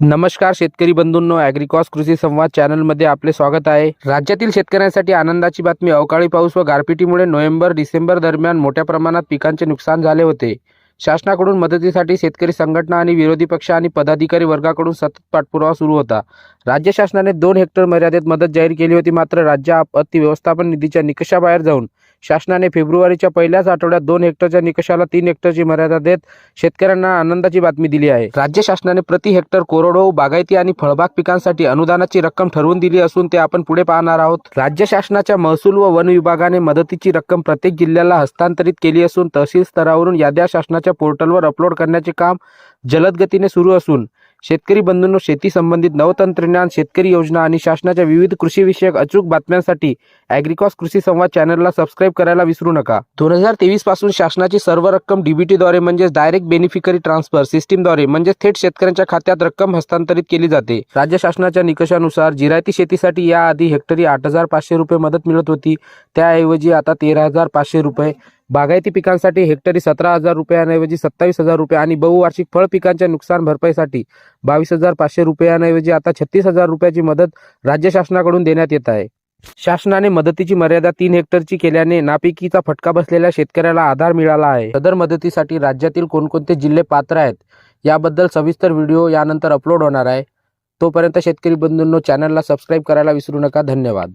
नमस्कार शेतकरी बंधूंनो ॲग्रिकॉस कृषी संवाद चॅनलमध्ये आपले स्वागत आहे. राज्यातील शेतकऱ्यांसाठी आनंदाची बातमी अवकाळी पाऊस व गारपिटीमुळे नोव्हेंबर डिसेंबर दरम्यान मोठ्या प्रमाणात पिकांचे नुकसान झाले होते. शासनाकडून मदतीसाठी शेतकरी संघटना आणि विरोधी पक्ष आणि पदाधिकारी वर्गाकडून सतत पाठपुरावा सुरू होता. राज्य शासनाने दोन हेक्टर मर्यादेत मदत जाहीर केली होती. मात्र राज्य आपत्ती व्यवस्थापन निधीच्या निकषाबाहेर जाऊन शासनाने फेब्रुवारीच्या पहिल्याच आठवड्यात दोन हेक्टरच्या निकषाला तीन हेक्टरची मर्यादा देत शेतकऱ्यांना आनंदाची बातमी दिली आहे. राज्य शासनाने प्रति हेक्टर कोरडवाहू बागायती आणि फळबाग पिकांसाठी अनुदानाची रक्कम ठरवून दिली असून ते आपण पुढे पाहणार आहोत. राज्य शासनाच्या महसूल व वन विभागाने मदतीची रक्कम प्रत्येक जिल्ह्याला हस्तांतरित केली असून तहसील स्तरावरून याद्या शासनाच्या पोर्टलवर अपलोड करण्याचे काम जलद गतीने सुरू असून शेतकरी बंधूंनो शेती संबंधित नवतंत्रज्ञान शेतकरी योजना आणि शासनाच्या विविध कृषीविषयक अचूक बातम्यांसाठी ॲग्रिकॉस कृषी संवाद चॅनलला सबस्क्राईब करायला विसरू नका. दोन हजार तेवीसपासून शासनाची सर्व रक्कम डीबीटीद्वारे म्हणजेच डायरेक्ट बेनिफिकरी ट्रान्सफर सिस्टीमद्वारे म्हणजेच थेट शेतकऱ्यांच्या खात्यात रक्कम हस्तांतरित केली जाते. राज्य शासनाच्या निकषानुसार जिरायती शेतीसाठी याआधी हेक्टरी आठ हजार पाचशे रुपये मदत मिळत होती. त्याऐवजी आता तेरा हजार पाचशे रुपये बागायती पिकांसाठी हेक्टरी सतरा हजार रुपयांऐवजी सत्तावीस हजार रुपये आणि बहुवार्षिक फळ पिकांच्या नुकसान भरपाईसाठी बावीस हजार पाचशे रुपयांऐवजी आता छत्तीस हजार रुपयाची मदत राज्य शासनाकडून देण्यात येत आहे. शासनाने मदतीची मर्यादा तीन हेक्टरची केल्याने नापिकीचा फटका बसलेल्या शेतकऱ्याला आधार मिळाला आहे. सदर मदतीसाठी राज्यातील कोणकोणते जिल्हे पात्र आहेत याबद्दल सविस्तर व्हिडिओ यानंतर अपलोड होणार आहे. तोपर्यंत शेतकरी बंधूंनो चॅनलला सबस्क्राईब करायला विसरू नका. धन्यवाद.